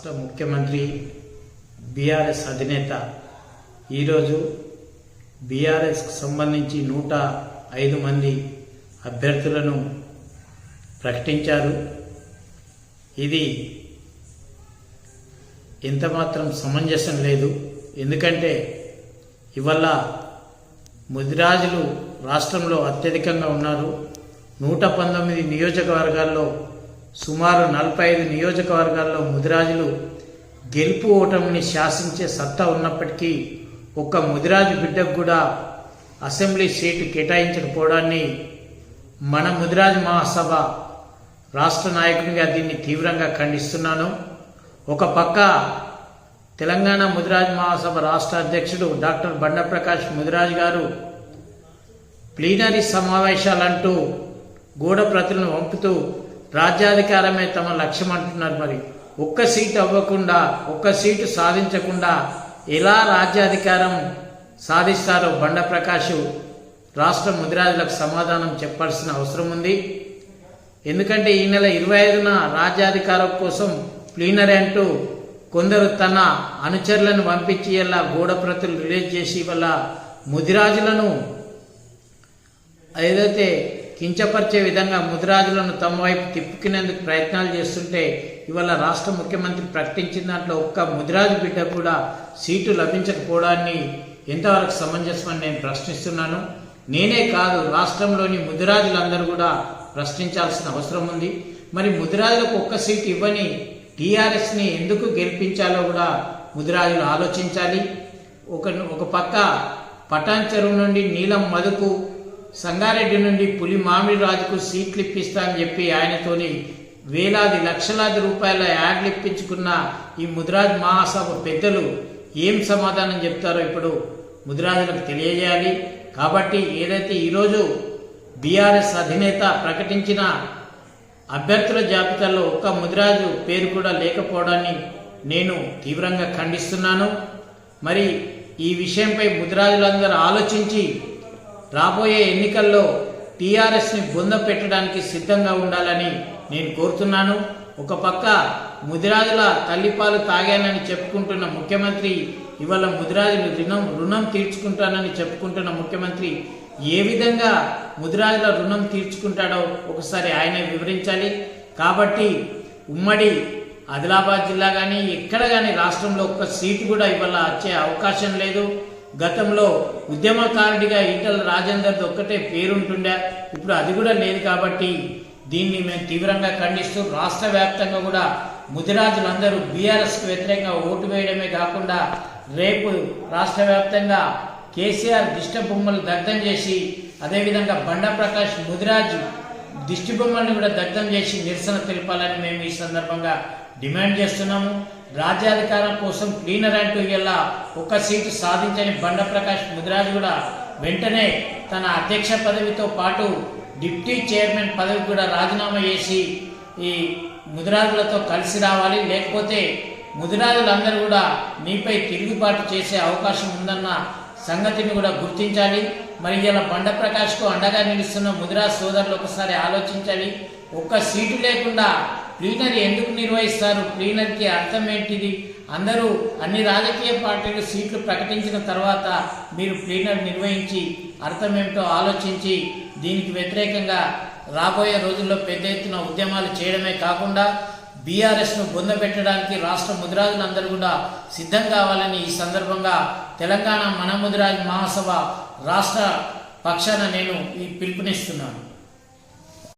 రాష్ట్ర ముఖ్యమంత్రి బీఆర్ఎస్ అధినేత. ఈరోజు బీఆర్ఎస్కి సంబంధించి నూట ఐదు మంది అభ్యర్థులను ప్రకటించారు. ఇది ఎంతమాత్రం సమంజసం లేదు. ఎందుకంటే ఇవల్ల ముదిరాజులు రాష్ట్రంలో అత్యధికంగా ఉన్నారు. నూట పంతొమ్మిది నియోజకవర్గాల్లో సుమారు నలభై ఐదు నియోజకవర్గాల్లో ముదిరాజులు గెలుపు ఓటమిని శాసించే సత్తా ఉన్నప్పటికీ ఒక్క ముదిరాజు బిడ్డకు కూడా అసెంబ్లీ సీటు కేటాయించకపోవడాన్ని మన ముదిరాజు మహాసభ రాష్ట్ర నాయకునిగా దీన్ని తీవ్రంగా ఖండిస్తున్నాను. ఒక పక్క తెలంగాణ ముదిరాజ్ మహాసభ రాష్ట్ర అధ్యక్షుడు డాక్టర్ బండప్రకాష్ ముదిరాజ్ గారు ప్లీనరీ సమావేశాలంటూ గూఢ ప్రతులను పంపుతూ రాజ్యాధికారమే తమ లక్ష్యం అంటున్నారు మరి. ఒక్క సీటు అవ్వకుండా ఒక్క సీటు సాధించకుండా ఎలా రాజ్యాధికారం సాధిస్తారో బండప్రకాష్ రాష్ట్ర ముదిరాజులకు సమాధానం చెప్పాల్సిన అవసరం ఉంది. ఎందుకంటే ఈ నెల ఇరవై ఐదున రాజ్యాధికారం కోసం ప్లీనరీ అంటూ కొందరు తన అనుచరులను పంపించి ఇలా గూఢ ప్రతులు రిలీజ్ చేసి వల్ల ముదిరాజులను ఏదైతే కించపరిచే విధంగా ముదిరాజులను తమ వైపు తిప్పుకునేందుకు ప్రయత్నాలు చేస్తుంటే ఇవాళ రాష్ట్ర ముఖ్యమంత్రి ప్రకటించిన దాంట్లో ఒక్క ముదిరాజు బిడ్డ కూడా సీటు లభించకపోవడాన్ని ఎంతవరకు సమంజసమని నేను ప్రశ్నిస్తున్నాను. నేనే కాదు రాష్ట్రంలోని ముదిరాజులందరూ కూడా ప్రశ్నించాల్సిన అవసరం ఉంది. మరి ముదిరాజులకు ఒక్క సీటు ఇవ్వని టీఆర్ఎస్ని ఎందుకు గెలిపించాలో కూడా ముదిరాజులు ఆలోచించాలి. ఒక ఒక పక్క పటాన్ చెరువు నుండి నీలం మధుకు సంగారెడ్డి నుండి పులి మామిడి రాజుకు సీట్లు ఇప్పిస్తానని చెప్పి ఆయనతోని వేలాది లక్షలాది రూపాయల యాడ్లు ఇప్పించుకున్న ఈ ముదిరాజ్ మహాసభ పెద్దలు ఏం సమాధానం చెప్తారో ఇప్పుడు ముదిరాజులకు తెలియజేయాలి. కాబట్టి ఏదైతే ఈరోజు బీఆర్ఎస్ అధినేత ప్రకటించిన అభ్యర్థుల జాబితాలో ఒక్క ముదిరాజు పేరు కూడా లేకపోవడాన్ని నేను తీవ్రంగా ఖండిస్తున్నాను. మరి ఈ విషయంపై ముదిరాజులందరూ ఆలోచించి రాబోయే ఎన్నికల్లో టీఆర్ఎస్ని బొంద పెట్టడానికి సిద్ధంగా ఉండాలని నేను కోరుతున్నాను. ఒక పక్క ముదిరాజుల తల్లిపాలు తాగానని చెప్పుకుంటున్న ముఖ్యమంత్రి ఇవాళ ముదిరాజులు రుణం రుణం తీర్చుకుంటానని చెప్పుకుంటున్న ముఖ్యమంత్రి ఏ విధంగా ముదిరాజుల రుణం తీర్చుకుంటాడో ఒకసారి ఆయన వివరించాలి. కాబట్టి ఉమ్మడి ఆదిలాబాద్ జిల్లా కానీ ఎక్కడ కానీ రాష్ట్రంలో ఒక్క సీటు కూడా ఇవాళ వచ్చే అవకాశం లేదు. గతంలో ఉద్యమకారుడిగా ఈటల రాజేందర్ది ఒక్కటే పేరుంటుండే. ఇప్పుడు అది కూడా లేదు కాబట్టి దీన్ని మేము తీవ్రంగా ఖండిస్తూ రాష్ట్ర వ్యాప్తంగా కూడా ముదిరాజులందరూ బీఆర్ఎస్కి వ్యతిరేకంగా ఓటు వేయడమే కాకుండా రేపు రాష్ట్ర వ్యాప్తంగా కేసీఆర్ దిష్టబొమ్మలు దగ్ధం చేసి అదేవిధంగా బండా ప్రకాష్ ముదిరాజు దిష్టి బొమ్మల్ని కూడా దగ్ధం చేసి నిరసన తెలపాలని మేము ఈ సందర్భంగా డిమాండ్ చేస్తున్నాము. రాజ్యాధికారం కోసం క్లీనర్ అంటూ ఇలా ఒక సీటు సాధించని బండ ప్రకాష్ ముదిరాజు కూడా వెంటనే తన అధ్యక్ష పదవితో పాటు డిప్టీ చైర్మన్ పదవి కూడా రాజీనామా చేసి ఈ ముదిరాజులతో కలిసి రావాలి. లేకపోతే ముదిరాజులందరూ కూడా మీపై తిరుగుబాటు చేసే అవకాశం ఉందన్న సంగతిని కూడా గుర్తించాలి. మరి ఇలా బండ ప్రకాష్కు అండగా నిలుస్తున్న ముదిరాజ్ సోదరులు ఒకసారి ఆలోచించాలి. ఒక్క సీటు లేకుండా ప్లీనరీ ఎందుకు నిర్వహిస్తారు? ప్లీనరీకి అర్థం ఏంటిది అందరూ అన్ని రాజకీయ పార్టీలు సీట్లు ప్రకటించిన తర్వాత మీరు ప్లీనరీ నిర్వహించి అర్థం ఏమిటో ఆలోచించి దీనికి వ్యతిరేకంగా రాబోయే రోజుల్లో పెద్ద ఎత్తున ఉద్యమాలు చేయడమే కాకుండా బీఆర్ఎస్ను పొందబెట్టడానికి రాష్ట్ర ముదిరాజులందరూ కూడా సిద్ధం కావాలని ఈ సందర్భంగా తెలంగాణ మన ముదిరాజు మహాసభ రాష్ట్ర పక్షాన నేను ఈ పిలుపునిస్తున్నాను.